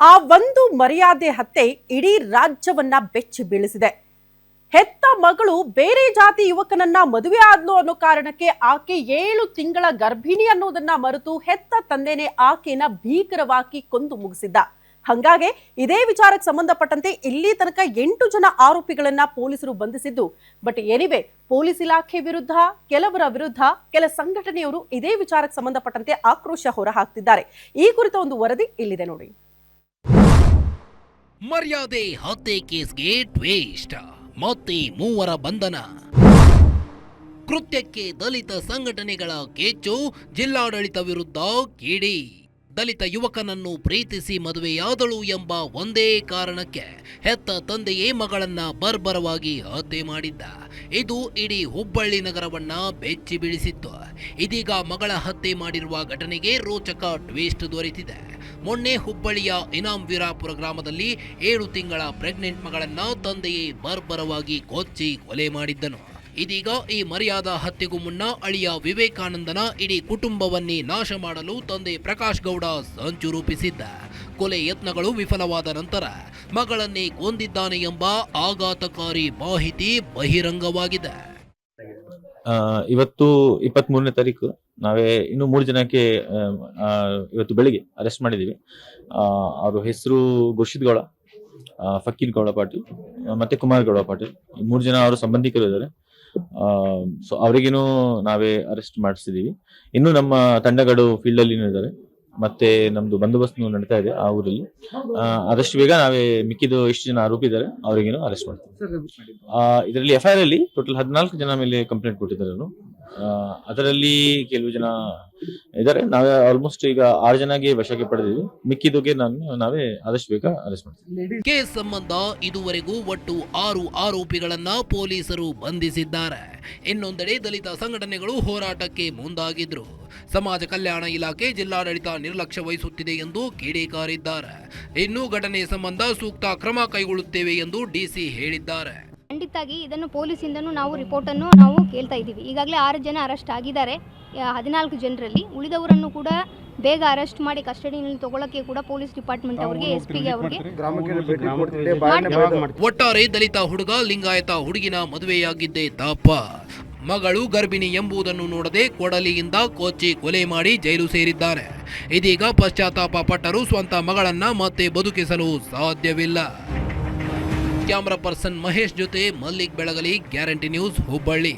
ಆ ಒಂದು ಮರ್ಯಾದೆ ಹತ್ಯೆ ಇಡೀ ರಾಜ್ಯವನ್ನ ಬೆಚ್ಚಿ ಬೀಳಿಸಿದೆ. ಹೆತ್ತ ಮಗಳು ಬೇರೆ ಜಾತಿ ಯುವಕನನ್ನ ಮದುವೆ ಆದ್ಲು ಅನ್ನೋ ಕಾರಣಕ್ಕೆ ಆಕೆ ಏಳು ತಿಂಗಳ ಗರ್ಭಿಣಿ ಅನ್ನೋದನ್ನ ಮರೆತು ಹೆತ್ತ ತಂದೆನೆ ಆಕೆನ ಭೀಕರವಾಗಿ ಕೊಂದು ಮುಗಿಸಿದ್ದ. ಹಂಗಾಗಿ ಇದೇ ವಿಚಾರಕ್ಕೆ ಸಂಬಂಧಪಟ್ಟಂತೆ ಇಲ್ಲಿ ತನಕ ಎಂಟು ಜನ ಆರೋಪಿಗಳನ್ನ ಪೊಲೀಸರು ಬಂಧಿಸಿದ್ದು. ಬಟ್ ಎನಿವೆ, ಪೊಲೀಸ್ ಇಲಾಖೆ ವಿರುದ್ಧ, ಕೆಲವರ ವಿರುದ್ಧ, ಕೆಲ ಸಂಘಟನೆಯವರು ಇದೇ ವಿಚಾರಕ್ಕೆ ಸಂಬಂಧಪಟ್ಟಂತೆ ಆಕ್ರೋಶ ಹೊರಹಾಕ್ತಿದ್ದಾರೆ. ಈ ಕುರಿತ ಒಂದು ವರದಿ ಇಲ್ಲಿದೆ ನೋಡಿ. ಮರ್ಯಾದೆ ಹತ್ಯೆ ಕೇಸ್ಗೆ ಟ್ವೇಸ್ಟ್ ಮತ್ತೆ ಮೂವರ ಬಂಧನ. ಕೃತ್ಯಕ್ಕೆ ದಲಿತ ಸಂಘಟನೆಗಳ ಕೇಚು ಜಿಲ್ಲಾಡಳಿತ ವಿರುದ್ಧ ಕಿಡಿ. ದಲಿತ ಯುವಕನನ್ನು ಪ್ರೀತಿಸಿ ಮದುವೆಯಾದಳು ಎಂಬ ಒಂದೇ ಕಾರಣಕ್ಕೆ ಹೆತ್ತ ತಂದೆಯೇ ಮಗಳನ್ನ ಬರ್ಬರವಾಗಿ ಹತ್ಯೆ ಮಾಡಿದ್ದ. ಇದು ಇಡೀ ಹುಬ್ಬಳ್ಳಿ ನಗರವನ್ನ ಬೆಚ್ಚಿ ಬೀಳಿಸಿತ್ತು. ಇದೀಗ ಮಗಳ ಹತ್ಯೆ ಮಾಡಿರುವ ಘಟನೆಗೆ ರೋಚಕ ಟ್ವಿಸ್ಟ್ ದೊರೆತಿದೆ. ಮೊನ್ನೆ ಹುಬ್ಬಳ್ಳಿಯ ಇನಾಂ ವೀರಾಪುರ ಗ್ರಾಮದಲ್ಲಿ ಏಳು ತಿಂಗಳ ಪ್ರೆಗ್ನೆಂಟ್ ಮಗಳನ್ನ ತಂದೆಯೇ ಬರ್ಬರವಾಗಿ ಕೊಚ್ಚಿ ಕೊಲೆ ಮಾಡಿದ್ದನು. ಇದೀಗ ಈ ಮರ್ಯಾದ ಹತ್ಯೆಗೂ ಮುನ್ನ ಅಳಿಯ ವಿವೇಕಾನಂದನ ಇಡೀ ಕುಟುಂಬವನ್ನೇ ನಾಶ ಮಾಡಲು ತಂದೆ ಪ್ರಕಾಶ್ ಗೌಡ ಸಂಚು ರೂಪಿಸಿದ್ದ. ಕೊಲೆ ಯತ್ನಗಳು ವಿಫಲವಾದ ನಂತರ ಮಗಳನ್ನೇ ಕೊಂದಿದ್ದಾನೆ ಎಂಬ ಆಘಾತಕಾರಿ ಮಾಹಿತಿ ಬಹಿರಂಗವಾಗಿದೆ. ಇವತ್ತು ಇಪ್ಪತ್ತ್ ಮೂರನೇ ತಾರೀಕು, ನಾವೇ ಇನ್ನು ಮೂರು ಜನಕ್ಕೆ ಇವತ್ತು ಬೆಳಿಗ್ಗೆ ಅರೆಸ್ಟ್ ಮಾಡಿದ್ದೀವಿ. ಅವ್ರ ಹೆಸರು ಗುರ್ಷಿದ್ ಗೌಡ ಫಕೀರ್ ಗೌಡ ಪಾಟೀಲ್ ಮತ್ತೆ ಕುಮಾರ್ ಗೌಡ ಪಾಟೀಲ್. ಮೂರು ಜನ ಅವರು ಸಂಬಂಧಿಕರು ಇದ್ದಾರೆ. ಸೊ ಅವರಿಗೇನು ನಾವೇ ಅರೆಸ್ಟ್ ಮಾಡಿಸಿದೀವಿ. ಇನ್ನು ನಮ್ಮ ತಂಡಗಳು ಫೀಲ್ಡ್ ಅಲ್ಲಿ ಇದ್ದಾರೆ ಮತ್ತೆ ನಮ್ದು ಬಂದೋಬಸ್ತ್ ನಡೀತಾ ಇದೆ ಆ ಊರಲ್ಲಿ. ಆದಷ್ಟು ಬೇಗ ನಾವೇ ಮಿಕ್ಕಿದ ಎಷ್ಟು ಜನ ಆರೋಪಿ ಇದ್ದಾರೆ ಅವರಿಗೇನು ಅರೆಸ್ಟ್ ಮಾಡ್ತೀವಿ. ಇದರಲ್ಲಿ ಎಫ್ ಐ ಆರ್ ಅಲ್ಲಿ ಟೋಟಲ್ ಹದಿನಾಲ್ಕು ಜನ ಮೇಲೆ ಕಂಪ್ಲೇಂಟ್ ಕೊಟ್ಟಿದ್ದಾರೆ ಅದರಲ್ಲಿ ಕೆಲವು ಜನ ಇದ್ದಾರೆ. ನಾವೇ ಆಲ್ಮೋಸ್ಟ್ ಈಗ ಆರು ಜನಗೆ ವಶಕ್ಕೆ ಪಡೆದಿದ್ವಿ ಮಿಕ್ಕಿದೋಗೆ ನಾನು, ನಾವೇ ಆದಷ್ಟು ಬೇಗ ಅರೆಸ್ಟ್ ಮಾಡ್ತೀವಿ. ಕೇಸ್ ಸಂಬಂಧ ಇದುವರೆಗೂ ಒಟ್ಟು ಆರು ಆರೋಪಿಗಳನ್ನ ಪೊಲೀಸರು ಬಂಧಿಸಿದ್ದಾರೆ. ಇನ್ನೊಂದೆಡೆ ದಲಿತ ಸಂಘಟನೆಗಳು ಹೋರಾಟಕ್ಕೆ ಮುಂದಾಗಿದ್ರು. ಸಮಾಜ ಕಲ್ಯಾಣ ಇಲಾಖೆ ಜಿಲ್ಲಾಡಳಿತ ನಿರ್ಲಕ್ಷ್ಯ ವಹಿಸುತ್ತಿದೆ ಎಂದು ಕಿಡಿಕಾರಿದ್ದಾರೆ. ಇನ್ನು ಘಟನೆ ಸಂಬಂಧ ಸೂಕ್ತ ಕ್ರಮ ಕೈಗೊಳ್ಳುತ್ತೇವೆ ಎಂದು ಡಿಸಿ ಹೇಳಿದ್ದಾರೆ. ಖಂಡಿತಾಗಿ ಇದನ್ನು ಪೊಲೀಸಿಂದನೂ ನಾವು ರಿಪೋರ್ಟನ್ನು ನಾವು ಕೇಳ್ತಾ ಇದ್ದೀವಿ. ಈಗಾಗಲೇ ಆರು ಜನ ಅರೆಸ್ಟ್ ಆಗಿದ್ದಾರೆ. ಹದಿನಾಲ್ಕು ಜನರಲ್ಲಿ ಉಳಿದವರನ್ನು ಕೂಡ ಬೇಗ ಅರೆಸ್ಟ್ ಮಾಡಿ ಕಸ್ಟಡಿಯಲ್ಲಿ ತಗೊಳ್ಳಕ್ಕೆ ಕೂಡ ಪೊಲೀಸ್ ಡಿಪಾರ್ಟ್ಮೆಂಟ್ ಅವರಿಗೆ ಎಸ್ ಪಿಗೆ ಅವರಿಗೆ ಒಟ್ಟಾರೆ ದಲಿತ ಹುಡುಗ ಲಿಂಗಾಯತ ಹುಡುಗಿನ ಮದುವೆಯಾಗಿದ್ದೇ ತಾಪ ಮಗಳು ಗರ್ಭಿಣಿ ಎಂಬುದನ್ನು ನೋಡದೆ ಕೊಡಲಿಯಿಂದ ಕೊಚ್ಚಿ ಕೊಲೆ ಮಾಡಿ ಜೈಲು ಸೇರಿದ್ದಾರೆ. ಇದೀಗ ಪಶ್ಚಾತ್ತಾಪ ಪಟ್ಟರು ಸ್ವಂತ ಮಗಳನ್ನ ಮತ್ತೆ ಬದುಕಿಸಲು ಸಾಧ್ಯವಿಲ್ಲ. ಕ್ಯಾಮರಾ ಪರ್ಸನ್ ಮಹೇಶ್ ಜೊತೆ ಮಲ್ಲಿಕ್ ಬೆಳಗಲಿ ಗ್ಯಾರಂಟಿ ನ್ಯೂಸ್ ಹುಬ್ಬಳ್ಳಿ